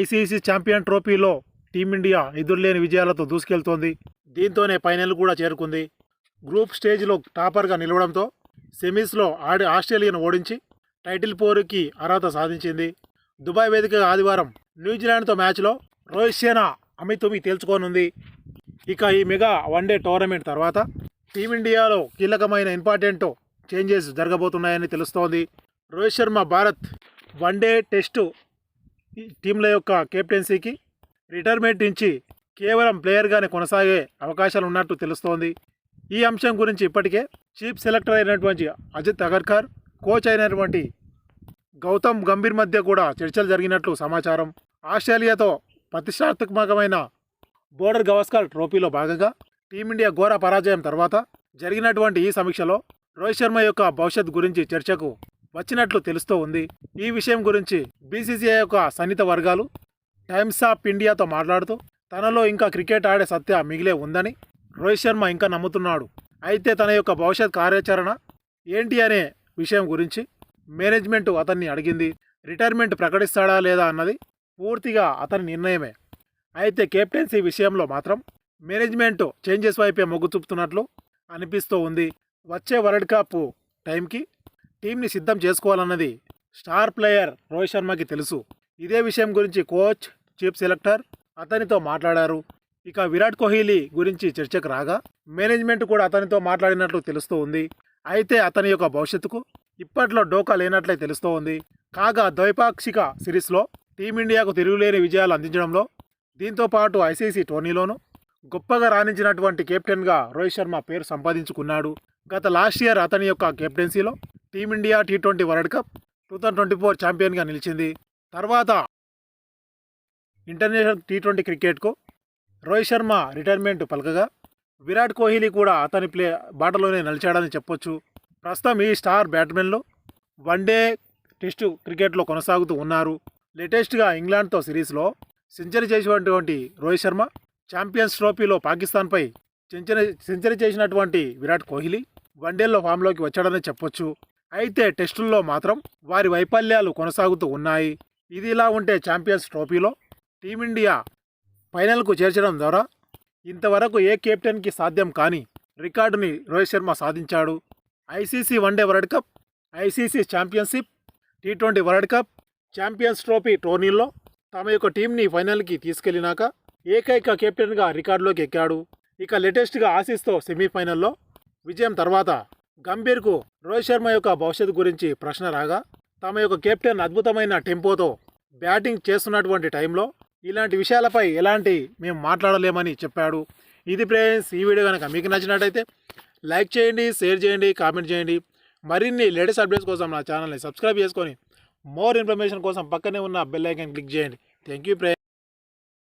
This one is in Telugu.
ఐసీసీ ఛాంపియన్ ట్రోఫీలో టీమిండియా ఎదురులేని విజయాలతో దూసుకెళ్తోంది. దీంతోనే ఫైనల్ కూడా చేరుకుంది. గ్రూప్ స్టేజ్లో టాపర్గా నిలవడంతో సెమీస్లో ఆడి ఆస్ట్రేలియాను ఓడించి టైటిల్ పోరుకి అర్హత సాధించింది. దుబాయ్ వేదికగా ఆదివారం న్యూజిలాండ్తో మ్యాచ్లో రోహిత్ సేనా అమితుమి తేల్చుకోనుంది. ఇక ఈ మెగా వన్డే టోర్నమెంట్ తర్వాత టీమిండియాలో కీలకమైన ఇంపార్టెంట్ చేంజెస్ జరగబోతున్నాయని తెలుస్తోంది. Rohit Sharma Bharat one day test టీంల యొక్క కెప్టెన్సీకి రిటైర్మెంట్ నుంచి కేవలం ప్లేయర్గానే కొనసాగే అవకాశాలు ఉన్నట్టు తెలుస్తోంది. ఈ అంశం గురించి ఇప్పటికే చీఫ్ సెలెక్టర్ అయినటువంటి అజిత్ అగర్కర్ కోచ్ అయినటువంటి గౌతమ్ గంభీర్ మధ్య కూడా చర్చలు జరిగినట్లు సమాచారం. ఆస్ట్రేలియాతో ప్రతిష్టాత్మకమైన బోర్డర్ గవస్కర్ ట్రోఫీలో భాగంగా టీమిండియా ఘోర పరాజయం తర్వాత జరిగినటువంటి ఈ సమీక్షలో రోహిత్ శర్మ యొక్క భవిష్యత్ గురించి చర్చకు వచ్చినట్లు తెలుస్తూ ఉంది. ఈ విషయం గురించి బీసీసీఐ యొక్క సన్నిహిత వర్గాలు టైమ్స్ ఆఫ్ ఇండియాతో మాట్లాడుతూ తనలో ఇంకా క్రికెట్ ఆడే సత్య మిగిలే ఉందని రోహిత్ శర్మ ఇంకా నమ్ముతున్నాడు. అయితే తన యొక్క భవిష్యత్ కార్యాచరణ ఏంటి అనే విషయం గురించి మేనేజ్మెంట్ అతన్ని అడిగింది. రిటైర్మెంట్ ప్రకటిస్తాడా లేదా అన్నది పూర్తిగా అతని నిర్ణయమే. అయితే కెప్టెన్సీ విషయంలో మాత్రం మేనేజ్మెంట్ చేంజెస్ వైపే మొగ్గు చూపుతున్నట్లు అనిపిస్తూ ఉంది. వచ్చే వరల్డ్ కప్ టైంకి టీంని సిద్ధం చేసుకోవాలన్నది స్టార్ ప్లేయర్ రోహిత్ శర్మకి తెలుసు. ఇదే విషయం గురించి కోచ్ చీఫ్ సెలెక్టర్ అతనితో మాట్లాడారు. ఇక విరాట్ కోహ్లీ గురించి చర్చకు రాగా మేనేజ్మెంట్ కూడా అతనితో మాట్లాడినట్లు తెలుస్తూ ఉంది. అయితే అతని యొక్క భవిష్యత్తుకు ఇప్పట్లో డోకా లేనట్లే తెలుస్తూ ఉంది. కాగా ద్వైపాక్షిక సిరీస్లో టీమిండియాకు తిరుగులేని విజయాలు అందించడంలో దీంతో పాటు ఐసీసీ టోర్నీలోనూ గొప్పగా రాణించినటువంటి కెప్టెన్గా రోహిత్ శర్మ పేరు సంపాదించుకున్నాడు. గత లాస్ట్ ఇయర్ అతని యొక్క కెప్టెన్సీలో team India T twenty world cup two thousand twenty four ఛాంపియన్గా నిలిచింది. తర్వాత ఇంటర్నేషనల్ టీ ట్వంటీ క్రికెట్కు రోహిత్ శర్మ రిటైర్మెంట్ పలకగా విరాట్ కోహ్లీ కూడా అతని ప్లే బాటలోనే నిలిచాడని చెప్పొచ్చు. ప్రస్తుతం ఈ స్టార్ బ్యాట్స్మెన్లు వన్డే టెస్టు క్రికెట్లో కొనసాగుతూ ఉన్నారు. లేటెస్ట్గా ఇంగ్లాండ్తో సిరీస్లో సెంచరీ చేసినటువంటి రోహిత్ శర్మ ఛాంపియన్స్ ట్రోఫీలో పాకిస్తాన్పై సెంచరీ సెంచరీ చేసినటువంటి విరాట్ కోహ్లీ వన్డేల్లో ఫామ్లోకి వచ్చాడని చెప్పొచ్చు. అయితే టెస్టుల్లో మాత్రం వారి వైఫల్యాలు కొనసాగుతూ ఉన్నాయి. ఇది ఇలా ఉంటే ఛాంపియన్స్ ట్రోఫీలో టీమిండియా ఫైనల్కు చేర్చడం ద్వారా ఇంతవరకు ఏ కెప్టెన్కి సాధ్యం కాని రికార్డుని రోహిత్ శర్మ సాధించాడు. ICC one day world cup ICC championship T twenty world cup champions trophy టోర్నీల్లో తమ యొక్క టీంని ఫైనల్కి తీసుకెళ్ళినాక ఏకైక కెప్టెన్గా రికార్డులోకి ఎక్కాడు. ఇక లేటెస్ట్గా ఆసీస్తో సెమీఫైనల్లో విజయం తర్వాత గంభీర్కు రోహిత్ శర్మ యొక్క భవిష్యత్తు గురించి ప్రశ్న రాగా తమ యొక్క కెప్టెన్ అద్భుతమైన టెంపోతో బ్యాటింగ్ చేస్తున్నటువంటి టైంలో ఇలాంటి విషయాలపై ఎలాంటి మేము మాట్లాడలేమని చెప్పాడు. ఇది ఫ్రెండ్స్ ఈ వీడియో కనుక మీకు నచ్చినట్టయితే లైక్ చేయండి షేర్ చేయండి కామెంట్ చేయండి. మరిన్ని లేటెస్ట్ అప్డేట్స్ కోసం నా ఛానల్ని సబ్స్క్రైబ్ చేసుకొని మోర్ ఇన్ఫర్మేషన్ కోసం పక్కనే ఉన్న బెల్ ఐకాన్ క్లిక్ చేయండి. Thank you friends.